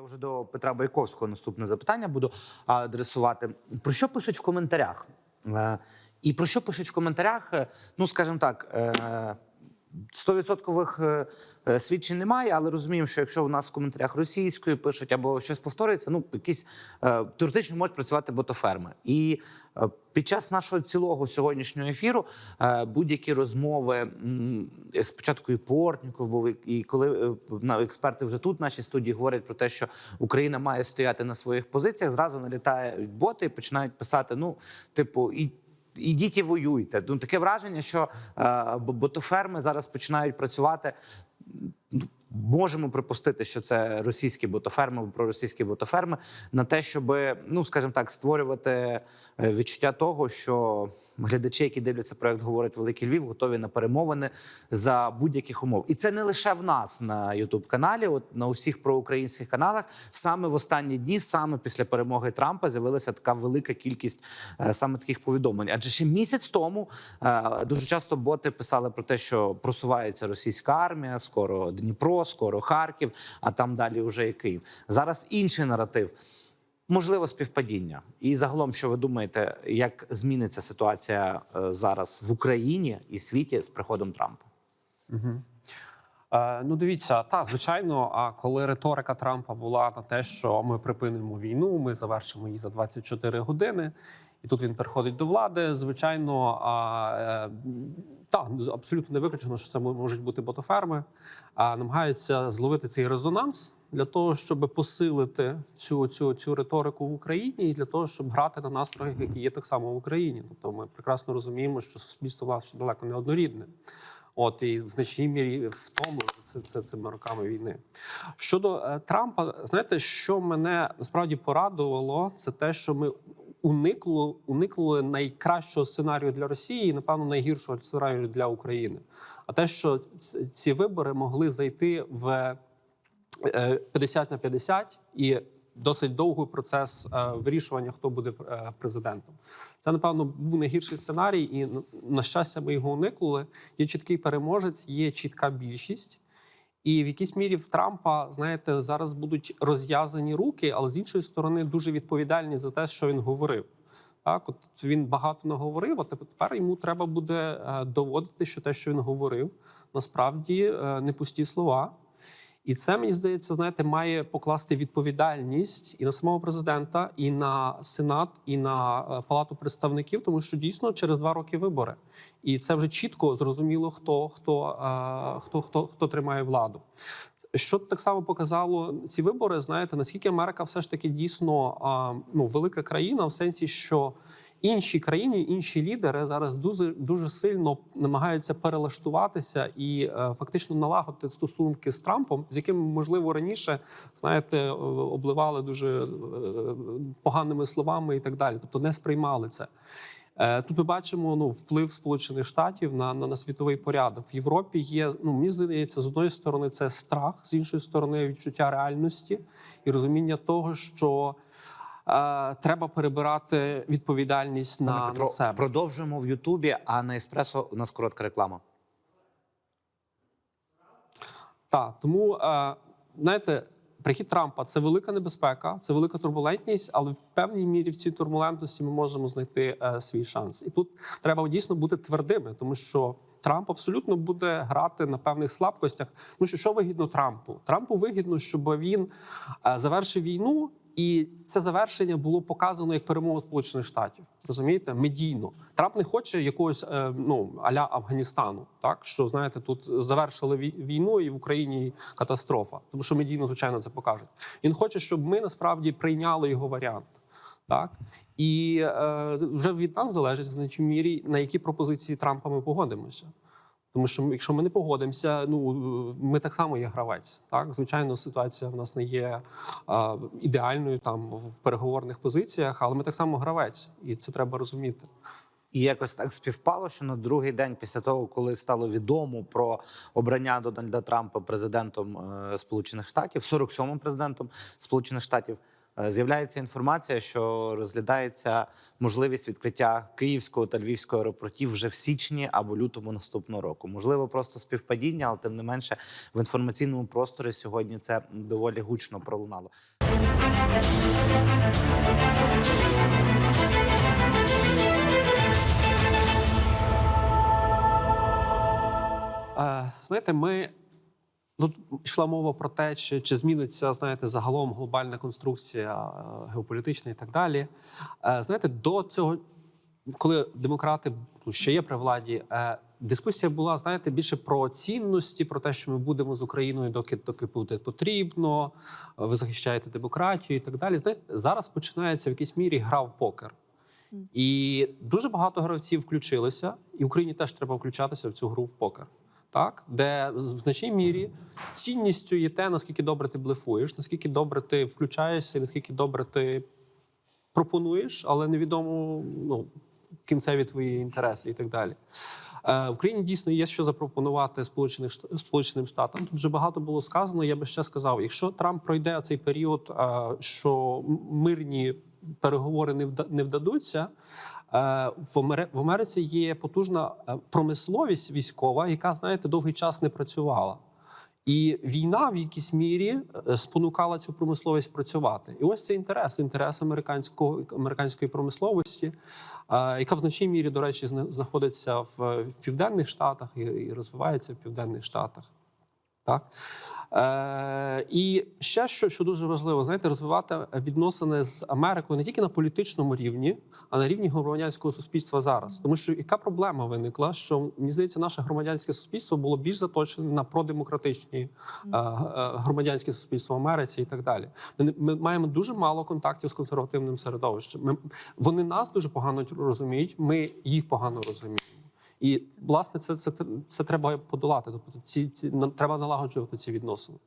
Я вже до Петра Байковського наступне запитання буду адресувати. Про що пишуть в коментарях? Е, І про що пишуть в коментарях? Е, Ну, скажімо так, е, стовідсоткових е, е, свідчень немає, але розуміємо, що якщо в нас в коментарях російською пишуть або щось повторюється, ну якісь е, теоретично можуть працювати ботоферми. І під час нашого цілого сьогоднішнього ефіру будь-які розмови спочатку і Портніков і- коли експерти вже тут в нашій студії говорять про те, що Україна має стояти на своїх позиціях, зразу налітають боти і починають писати: ну, типу, і. Ідіть і воюйте. Ну таке враження, що е, бо- ботоферми зараз починають працювати. Можемо припустити, що це російські ботоферми, або проросійські ботоферми, на те, щоб, ну скажімо так, створювати е, відчуття того, що глядачі, які дивляться проект, говорить Великий Львів, готові на перемовини за будь-яких умов. І це не лише в нас на Ютуб каналі, от на усіх проукраїнських каналах. Саме в останні дні, саме після перемоги Трампа, з'явилася така велика кількість е, саме таких повідомлень. Адже ще місяць тому е, дуже часто боти писали про те, що просувається російська армія, скоро Дніпро, скоро Харків, а там далі вже і Київ. Зараз інший наратив. Можливо, співпадіння. І загалом, що ви думаєте, як зміниться ситуація е, зараз в Україні і світі з приходом Трампа? Е, ну, дивіться, та звичайно. А коли риторика Трампа була на те, що ми припинимо війну, ми завершимо її за 24 години, і тут він приходить до влади. Звичайно, е, та абсолютно не виключено, що це можуть бути ботоферми, а намагаються зловити цей резонанс для того, щоб посилити цю, цю, цю риторику в Україні, і для того, щоб грати на настроях, які є так само в Україні. Тобто, ми прекрасно розуміємо, що суспільство нас далеко не однорідне. От і в значній мірі втомлено це, це цими роками війни. Щодо е, Трампа, знаєте, що мене насправді порадувало, це те, що ми уникли, уникнули найкращого сценарію для Росії, і напевно найгіршого сценарію для України. А те, що ці вибори могли зайти в е, 50 на 50 і досить довгий процес е, вирішування, хто буде е, президентом. Це, напевно, був найгірший сценарій, і на- щастя, ми його уникнули. Є чіткий переможець, є чітка більшість. І в якійсь мірі в Трампа, знаєте, зараз будуть розв'язані руки, але з іншої сторони дуже відповідальні за те, що він говорив. Так, от він багато наговорив, а тепер йому треба буде е, доводити, що те, що він говорив, насправді е, не пусті слова. І це мені здається, знаєте, має покласти відповідальність і на самого президента, і на сенат, і на е, палату представників, тому що дійсно через два роки вибори, і це вже чітко зрозуміло, хто хто, е, хто, хто, хто тримає владу. Що так само показало ці вибори, знаєте, наскільки Америка все ж таки дійсно ну, велика країна, в сенсі, що інші країни, інші лідери зараз дуже дуже сильно намагаються перелаштуватися і е, фактично налагодити стосунки з Трампом, з яким можливо раніше знаєте, е, обливали дуже е, поганими словами і так далі, тобто не сприймали це. Тут ми бачимо ну вплив Сполучених Штатів на, на, на світовий порядок. В Європі є ну мені здається, з одної сторони це страх, з іншої сторони відчуття реальності і розуміння того, що треба перебирати відповідальність на, Пане на себе. продовжуємо в Ютубі, а на еспресо у нас коротка реклама. Так, тому е, знаєте, прихід Трампа це велика небезпека, це велика турбулентність, але в певній мірі в цій турбулентності ми можемо знайти е, свій шанс. І тут треба дійсно бути твердими, тому що. Трамп абсолютно буде грати на певних слабкостях. Ну що що вигідно Трампу? Трампу вигідно, щоб він е, завершив війну, і це завершення було показано як перемога Сполучених Штатів. Розумієте, медійно. Трамп не хоче якогось е, ну аля Афганістану, так що знаєте, тут завершили вій- війну, і в Україні катастрофа, тому що медійно, звичайно, це покажуть. Він хоче, щоб ми насправді прийняли його варіант. Так і е, вже від нас залежить в значній мірі на які пропозиції Трампа ми погодимося. Тому що якщо ми не погодимося, ну ми так само є гравець. Так, звичайно, ситуація в нас не є е, ідеальною там в переговорних позиціях, але ми так само гравець, і це треба розуміти. І якось так співпало, що на другий день після того, коли стало відомо про обрання Дональда Трампа президентом е, Сполучених Штатів, 47-м президентом Сполучених Штатів, е, з'являється інформація, що розглядається можливість відкриття київського та львівського аеропортів вже в січні або лютому наступного року. Можливо, просто співпадіння, але тим не менше в інформаційному просторі сьогодні це доволі гучно пролунало. Е, знаєте, ми тут йшла мова про те, чи, чи зміниться знаєте, загалом глобальна конструкція е, геополітична і так далі. Е, знаєте, до цього, коли демократи ну, ще є при владі, е, дискусія була, знаєте, більше про цінності, про те, що ми будемо з Україною, доки доки буде потрібно. Ви захищаєте демократію і так далі. Знаєте, зараз починається в якійсь мірі гра в покер. І дуже багато гравців включилися, і Україні теж треба включатися в цю гру в покер. Так, де в значній мірі цінністю є те, наскільки добре ти блефуєш, наскільки добре ти включаєшся, і наскільки добре ти пропонуєш, але невідомо ну, кінцеві твої інтереси і так далі. Е, в Україні дійсно є що запропонувати Сполучених Сполученим Штатам. Тут вже багато було сказано. Я би ще сказав: якщо Трамп пройде цей період, е, що мирні переговори не вда- вдадуться. е, В Амери- в Америці є потужна промисловість військова, яка, знаєте, довгий час не працювала. І війна в якійсь мірі е, спонукала цю промисловість працювати. І ось це інтерес, інтерес американського американської промисловості, е, яка в значній мірі, до речі, зна- знаходиться в, південних штатах і розвивається в південних штатах. Так е, і ще що, що дуже важливо, знаєте, розвивати відносини з Америкою не тільки на політичному рівні, а на рівні громадянського суспільства зараз. Тому що яка проблема виникла? Що мені здається, наше громадянське суспільство було більш заточене на продемократичні е, е, громадянське суспільство в Америці і так далі. Ми, ми маємо дуже мало контактів з консервативним середовищем. Ми, вони нас дуже погано розуміють, ми їх погано розуміємо. І власне це, це, це треба подолати. Тобто ці, ці треба налагоджувати ці відносини.